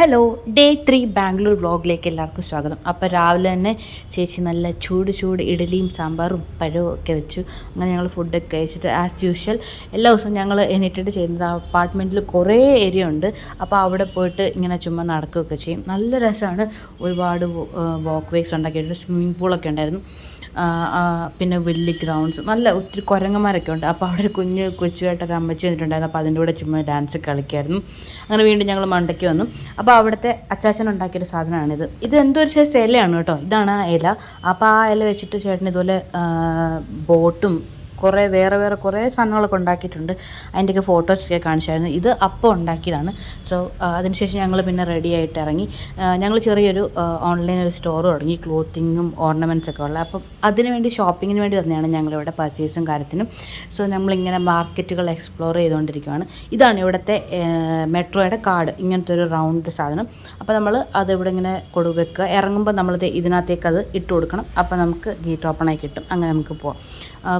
Hello day three Bangalore വ്ളോഗിലേക്ക് എല്ലാവർക്കും സ്വാഗതം. അപ്പോൾ രാവിലെ തന്നെ ചേച്ചി നല്ല ചൂട് ചൂട് ഇഡലിയും സാമ്പാറും പഴവും ഒക്കെ വെച്ചു. അങ്ങനെ ഞങ്ങൾ ഫുഡൊക്കെ കഴിച്ചിട്ട് ആസ് യൂഷ്വൽ എല്ലാ ദിവസവും ഞങ്ങൾ എണീറ്റിട്ട് ചെയ്യുന്നത് അപ്പാർട്ട്മെന്റിൽ കുറേ ഏരിയ ഉണ്ട്. അപ്പോൾ അവിടെ പോയിട്ട് ഇങ്ങനെ ചുമ്മാ നടക്കുകയൊക്കെ ചെയ്യും. നല്ല രസമാണ് ഒരുപാട് വാക്ക് വേസ് ഉണ്ടാക്കിയിട്ടുണ്ട്. സ്വിമ്മിംഗ് പൂളൊക്കെ ഉണ്ടായിരുന്നു. പിന്നെ വലിയ ഗ്രൗണ്ട്സ് നല്ല ഒത്തിരി കുരങ്ങന്മാരൊക്കെ ഉണ്ട്. അപ്പോൾ അവിടെ ഒരു കുഞ്ഞ് കൊച്ചുമായിട്ടൊരു അമ്മച്ചി വന്നിട്ടുണ്ടായിരുന്നു. അപ്പോൾ അതിന്റെ കൂടെ ചുമ്മാ ഡാൻസ് കളിക്കായിരുന്നു. അങ്ങനെ വീണ്ടും ഞങ്ങൾ മണ്ടയ്ക്ക് വന്നു. അപ്പോൾ അവിടുത്തെ അച്ചാച്ചൻ ഉണ്ടാക്കിയൊരു സാധനമാണിത്. ഇത് എന്തോ ഒരു സൈസ് ഇലയാണ് കേട്ടോ. ഇതാണ് ആ ഇല. അപ്പോൾ ആ ഇല വെച്ചിട്ട് ചേട്ടൻ ഇതുപോലെ ബോട്ടും കുറേ വേറെ വേറെ കുറേ സാധനങ്ങളൊക്കെ ഉണ്ടാക്കിയിട്ടുണ്ട്. അതിന്റെയൊക്കെ ഫോട്ടോസൊക്കെ കാണിച്ചായിരുന്നു. ഇത് അപ്പം ഉണ്ടാക്കിയതാണ്. സോ അതിനുശേഷം ഞങ്ങൾ പിന്നെ റെഡി ആയിട്ട് ഇറങ്ങി. ഞങ്ങൾ ചെറിയൊരു ഓൺലൈൻ ഒരു സ്റ്റോർ തുടങ്ങി. ക്ലോത്തിങ്ങും ഓർണമെന്റ്സ് ഒക്കെ ഉള്ള. അപ്പം അതിന് വേണ്ടി ഷോപ്പിങ്ങിന് വേണ്ടി വന്നതാണ് ഞങ്ങളിവിടെ പർച്ചേസും കാര്യത്തിനും. സോ നമ്മളിങ്ങനെ മാർക്കറ്റുകൾ എക്സ്പ്ലോർ ചെയ്തുകൊണ്ടിരിക്കുകയാണ് ഇതാണ് ഇവിടുത്തെ മെട്രോയുടെ കാർഡ് ഇങ്ങനത്തെ ഒരു റൗണ്ട് സാധനം. അപ്പോൾ നമ്മൾ അത് ഇവിടെ ഇങ്ങനെ കൊടുവെക്കുക. ഇറങ്ങുമ്പോൾ നമ്മളിത് ഇതിനകത്തേക്ക് അത് ഇട്ട് കൊടുക്കണം. അപ്പോൾ നമുക്ക് ഗേറ്റ് ഓപ്പൺ ആയി കിട്ടും. അങ്ങനെ നമുക്ക് പോവാം. ആ,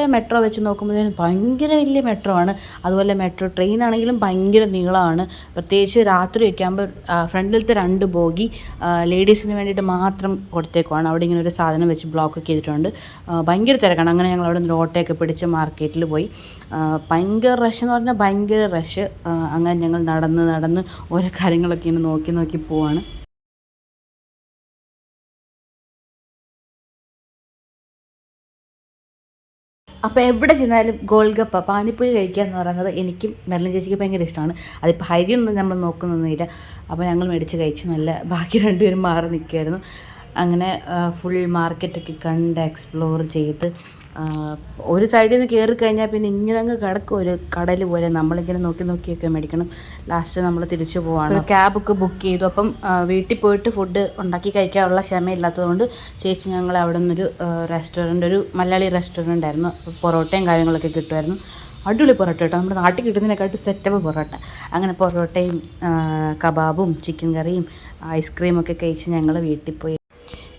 കൊച്ചിയിലെ മെട്രോ വെച്ച് നോക്കുമ്പോഴത്തേനും ഭയങ്കര വലിയ മെട്രോ ആണ്. അതുപോലെ മെട്രോ ട്രെയിൻ ആണെങ്കിലും ഭയങ്കര നീളമാണ്. പ്രത്യേകിച്ച് രാത്രി ഒക്കെ ആകുമ്പോൾ ഫ്രണ്ടിലത്തെ രണ്ട് ബോഗി ലേഡീസിന് വേണ്ടിയിട്ട് മാത്രം കൊടുത്തേക്കുവാണ്. അവിടെ ഇങ്ങനെ ഒരു സാധനം വെച്ച് ബ്ലോക്ക് ഒക്കെ ചെയ്തിട്ടുണ്ട്. ഭയങ്കര തിരക്കാണ്. അങ്ങനെ ഞങ്ങൾ അവിടെ നിന്ന് ഓട്ടോയൊക്കെ പിടിച്ച് മാർക്കറ്റിൽ പോയി. ഭയങ്കര റഷ് എന്ന് പറഞ്ഞാൽ ഭയങ്കര റഷ് അങ്ങനെ ഞങ്ങൾ നടന്ന് നടന്ന് ഓരോ കാര്യങ്ങളൊക്കെ ഇങ്ങനെ നോക്കി നോക്കി പോവാണ്. അപ്പോൾ എവിടെ ചെന്നാലും ഗോൾഗപ്പ പാനിപ്പൂരി കഴിക്കുക എന്ന് പറയുന്നത് എനിക്കും മെർലിൻ ചേച്ചിക്ക് ഭയങ്കര ഇഷ്ടമാണ്. അതിപ്പോൾ ഹൈജീൻ നമ്മൾ നോക്കുന്നൊന്നുമില്ല. അപ്പോൾ ഞങ്ങൾ മേടിച്ച് കഴിച്ച് നല്ല ബാക്കി രണ്ടുപേരും മാറി നിൽക്കുമായിരുന്നു അങ്ങനെ ഫുൾ മാർക്കറ്റൊക്കെ കണ്ട് എക്സ്പ്ലോർ ചെയ്ത് ഒരു സൈഡിൽ നിന്ന് കയറി കഴിഞ്ഞാൽ പിന്നെ ഇങ്ങനെ അങ്ങ് കിടക്കും. ഒരു കടൽ പോലെ നമ്മളിങ്ങനെ നോക്കി നോക്കിയൊക്കെ മേടിക്കണം. ലാസ്റ്റ് നമ്മൾ തിരിച്ചു പോവാണ്. ക്യാബൊക്കെ ബുക്ക് ചെയ്തു. അപ്പം വീട്ടിൽ പോയിട്ട് ഫുഡ് ഉണ്ടാക്കി കഴിക്കാനുള്ള ക്ഷമയില്ലാത്തതുകൊണ്ട് ചേച്ചി ഞങ്ങൾ അവിടെ നിന്നൊരു റെസ്റ്റോറന്റ് ഒരു മലയാളി റെസ്റ്റോറന്റ് ആയിരുന്നു പൊറോട്ടയും കാര്യങ്ങളൊക്കെ കിട്ടുമായിരുന്നു. അടിപൊളി പൊറോട്ട കേട്ടോ. നമ്മുടെ നാട്ടിൽ കിട്ടുന്നതിനെക്കാട്ടും സെറ്റപ്പ് പൊറോട്ട. അങ്ങനെ പൊറോട്ടയും കബാബും ചിക്കൻ കറിയും ഐസ്ക്രീമൊക്കെ കഴിച്ച് ഞങ്ങൾ വീട്ടിൽ പോയി.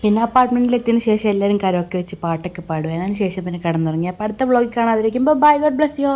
പിന്നെ അപ്പാർട്ട്മെന്റിൽ എത്തിയതിന് ശേഷം എല്ലാവരും കരമൊക്കെ വെച്ച് പാട്ടൊക്കെ പാടും. അതിന് ശേഷം പിന്നെ കിടന്നുറങ്ങി. അപ്പോൾ അടുത്ത വ്ളോഗിൽ കാണാതിരിക്കുമ്പോൾ ബൈ ഗോഡ് ബ്ലസ് യു